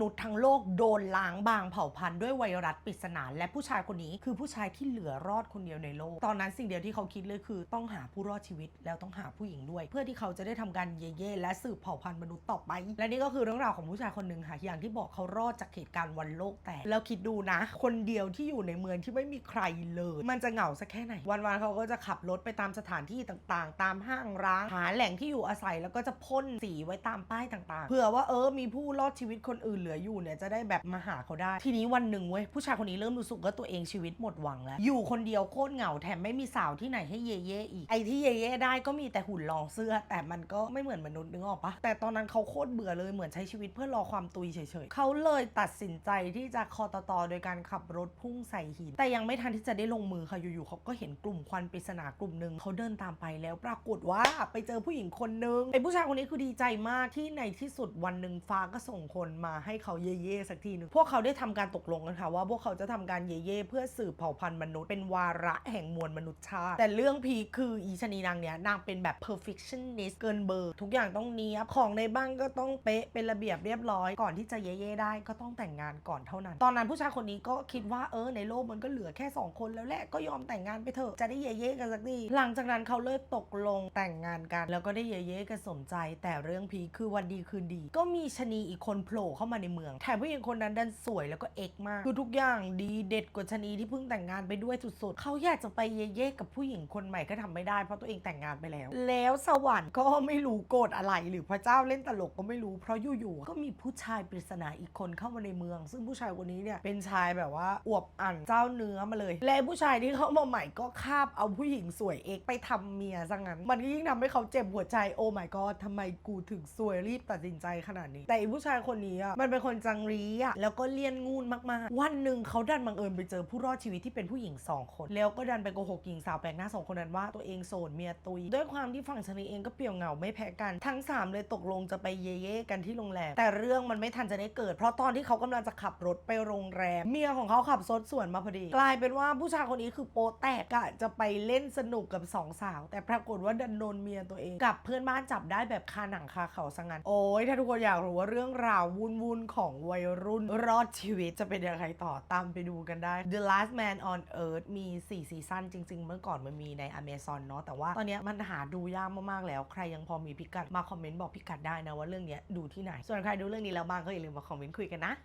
นุษย์ทั้งโลกโดนล้างบางเผ่าพันธุ์ด้วยไวรัสปริศนาและผู้ชายคนนี้คือผู้ชายที่เหลือรอดคนเดียวในโลก ตอนนั้นสิ่งเดียวที่เขาคิดเลยคือ ต้องหาผู้รอดชีวิตแล้วต้องหาผู้หญิงด้วย เพื่อที่เขาจะได้ทำการเย่ๆและสืบเผ่าพันธุ์มนุษย์ต่อไป และนี่ก็คือเรื่องราวของผู้ชายคนหนึ่งค่ะอย่างที่บอกเขารอดจากเหตุการณ์วันโลกแตกแล้วคิดดูนะ คนเดียวที่อยู่ในเมืองที่ไม่มีใครเลย มันจะเหงาสักแค่ไหน วันๆเขาก็จะขับรถไปตามสถานที่ต่างๆ ตามห้างร้านหาแหล่งที่อยู่อาศัยแล้วก็จะพ่นสีไว้ตามป้ายต่างๆเผื่อว่าเออมีผู้รอดชีวิตคนอื่นเหลืออยู่เนี่ยจะได้แบบมาหาเขาได้ ทีนี้วันหนึ่งเว้ยผู้ชายคนนี้เริ่มรู้สึกว่าตัวเองชีวิตหมดหวังแล้ว อยู่คนเดียวโคตรเหงาแถมไม่มีสาวที่ไหนให้เย่เย่อีกไอ้ที่เย่เย่ได้ก็มีแต่หุ่นรองเสื้อ แต่มันก็ไม่เหมือนมนุษย์นึกออกปะแต่ตอนนั้นเขาโคตรเบื่อเลยเหมือนใช้ชีวิตเพื่อรอความตุยเฉยๆเขาเลยตัดสินใจที่จะคอตตอโดยการขับรถพุ่งใส่หิน แต่ยังไม่ทันที่จะได้ลงมือค่ะอยู่ๆเขาก็เห็นกลุ่มควันปริศนากลุ่มหนึ่งเขาเดินตามไปแล้วปรากฏว่าไปเจอผู้หญิงคนนึงไอ้ผู้ชายคนนี้คือดีใจมากที่ในที่สุดวันหนึ่งฟ้าก็ส่งคนมาให้เขาเย่ๆสักทีหนึ่งพวกเขาได้ทำการตกลงกันค่ะว่าพวกเขาจะทำการเย่ๆเพื่อสืบเผ่าพันธุ์มนุษย์เป็นวาระแห่งมวลมนุษยชาติ แต่เรื่องพีคคืออีชนีนางเนี้ยนางเป็นแบบ perfectionist เกินเบอร์ ทุกอย่างต้องเนี้ยบของในบ้านก็ต้องเป๊ะเป็นระเบียบเรียบร้อย ก่อนที่จะเย่ๆได้ก็ต้องแต่งงานก่อนเท่านั้น ตอนนั้นผู้ชายคนนี้ก็คิดว่าเออในโลกมันก็เหลือแค่สองคนแล้วแหละก็ยอมแต่งงานไปเถอะจะได้เย่ๆกันสักทีหลังจากนั้นเขาเลยตกลงแต่งงานกัน แล้วก็ได้เย่ๆกันสมใจ แต่เรื่องพีคือวันดีคืนดี ก็มีชนีอีกคนโผล่เข้ามาในเมือง แถมผู้หญิงคนนั้นดันสวยแล้วก็เอกมาก คือทุกอย่างดีเด็ดกว่าชะนีที่เพิ่งแต่งงานไปด้วยสุดๆ เขาอยากจะไปเย่ๆกับผู้หญิงคนใหม่ก็ทำไม่ได้เพราะตัวเองแต่งงานไปแล้ว แล้วสวรรค์ก็ไม่รู้โกรธอะไร หรือพระเจ้าเล่นตลกก็ไม่รู้ เพราะอยู่ๆก็มีผู้ชายปริศนาอีกคนเข้ามาในเมือง ซึ่งผู้ชายคนนี้เนี่ยเป็นชายแบบว่าอวบอั่นเจ้าเนื้อมาเลย และผู้ชายที่เข้ามาใหม่ก็คาบเอาผู้หญิงสวยเอกไปทำเมียซะงั้น มันก็ยิ่งทำให้เขาเจ็บหัวใจโอ้ my god ทำไมกูถึงสวยรีบตัดสินใจขนาดนี้ แต่อ้ผู้ชายคนนี้อะมันเป็นคนจังรีอะแล้วก็เลี่ยนงูนมากๆ วันหนึ่งเขาดันบังเอิญไปเจอผู้รอดชีวิตที่เป็นผู้หญิงสองคน แล้วก็ดันไปโกหกหญิงสาวแปลกหน้าสองคนนั้นว่าตัวเองโสดเมียตุย ด้วยความที่ฝั่งชนีเองก็เปลี่ยวเหงาไม่แพ้กัน ทั้งสามเลยตกลงจะไปเย่ๆกันที่โรงแรม แต่เรื่องมันไม่ทันจะได้เกิด เพราะตอนที่เขากำลังจะขับรถไปโรงแรม เมียของเขาขับรถสวนมาพอดี กลายเป็นว่าผู้ชายคนนี้คือโปแตกอะจะไปเล่นสนุกกับสองสาว แต่ปรากฏว่าดันโดนเมียตัวเองกับเพื่อนบ้านจับได้แบบคาหนังคาเขาซะงั้นโอ้ยถ้าทุกคนอยากรู้ว่าเรื่องราววุ่นนของวัยรุ่นรอดชีวิตจะเป็นยังไงต่อตามไปดูกันได้ The Last Man on Earth มี 4 ซีซั่นจริง ๆ เมื่อก่อนมันมีใน Amazon เนาะแต่ว่าตอนนี้มันหาดูยากมากๆแล้ว ใครยังพอมีพิกัดมาคอมเมนต์บอกพิกัดได้นะว่าเรื่องนี้ดูที่ไหน ส่วนใครดูเรื่องนี้แล้วบ้างก็อย่าลืมมาคอมเมนต์คุยกันนะ